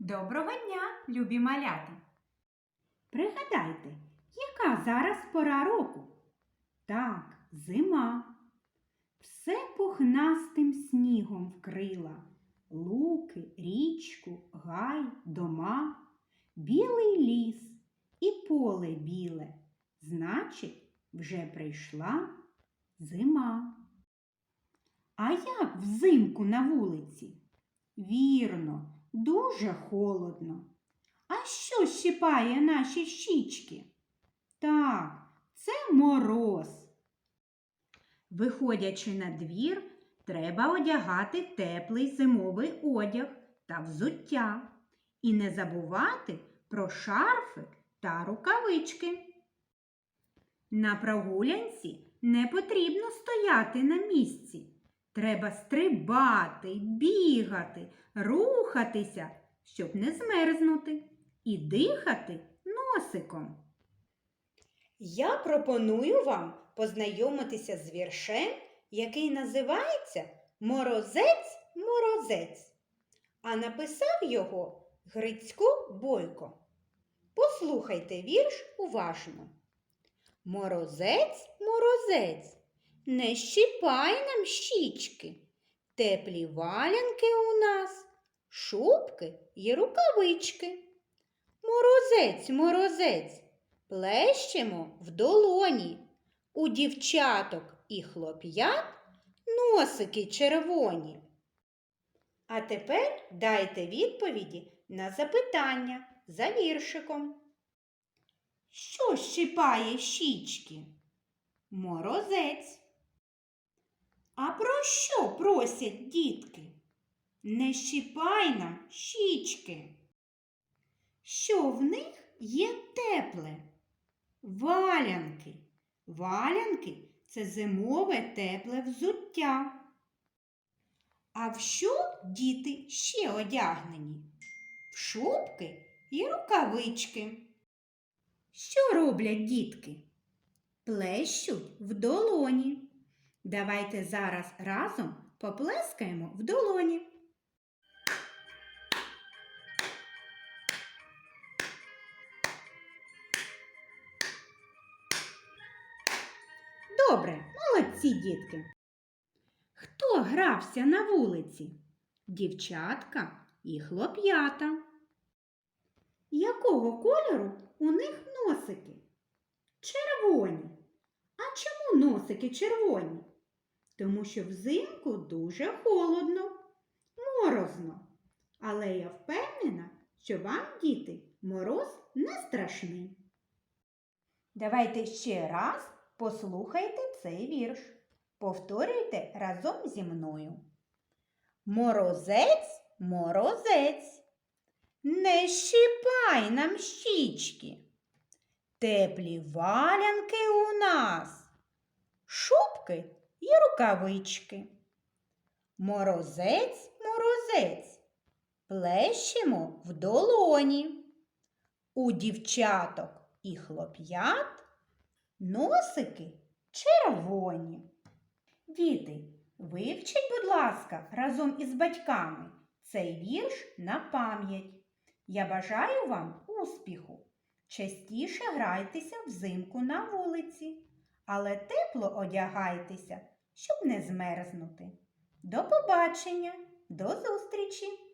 Доброго дня, любі малята! Пригадайте, яка зараз пора року? Так, зима. Все пухнастим снігом вкрила. Луки, річку, гай, дома, білий ліс і поле біле. Значить, вже прийшла зима. А як взимку на вулиці? Вірно, дуже холодно. А що щипає наші щічки? Так, це мороз. Виходячи на двір, треба одягати теплий зимовий одяг та взуття. І не забувати про шарфик та рукавички. На прогулянці не потрібно стояти на місці. Треба стрибати, бігати, рухатися, щоб не змерзнути, і дихати носиком. Я пропоную вам познайомитися з віршем, який називається Морозець Морозець, а написав його Грицько Бойко. Послухайте вірш уважно. Морозець, морозець, не щипай нам щічки, теплі валянки у нас, шубки й рукавички. Морозець, морозець, плещемо в долоні. У дівчаток і хлоп'ят носики червоні. А тепер дайте відповіді на запитання за віршиком. Що щипає щічки? Морозець. А про що просять дітки? Не щипай нам щічки. Що в них є тепле? Валянки. Валянки це зимове тепле взуття. А в що діти ще одягнені? В шубки і рукавички. Що роблять дітки? Плещуть в долоні. Давайте зараз разом поплескаємо в долоні. Добре, молодці дітки. Хто грався на вулиці? Дівчатка і хлоп'ята. Якого кольору у них носики? Червоні. А чому носики червоні? Тому що взимку дуже холодно, морозно. Але я впевнена, що вам, діти, мороз не страшний. Давайте ще раз послухайте цей вірш. Повторюйте разом зі мною. Морозець, морозець, не щипай нам щічки. Теплі валянки у нас, шубки і рукавички. Морозець, морозець, плещемо в долоні. У дівчаток і хлоп'ят носики червоні. Діти, вивчіть, будь ласка, разом із батьками цей вірш на пам'ять. Я бажаю вам успіху. Частіше грайтеся взимку на вулиці, але тепло одягайтеся, щоб не змерзнути. До побачення, до зустрічі!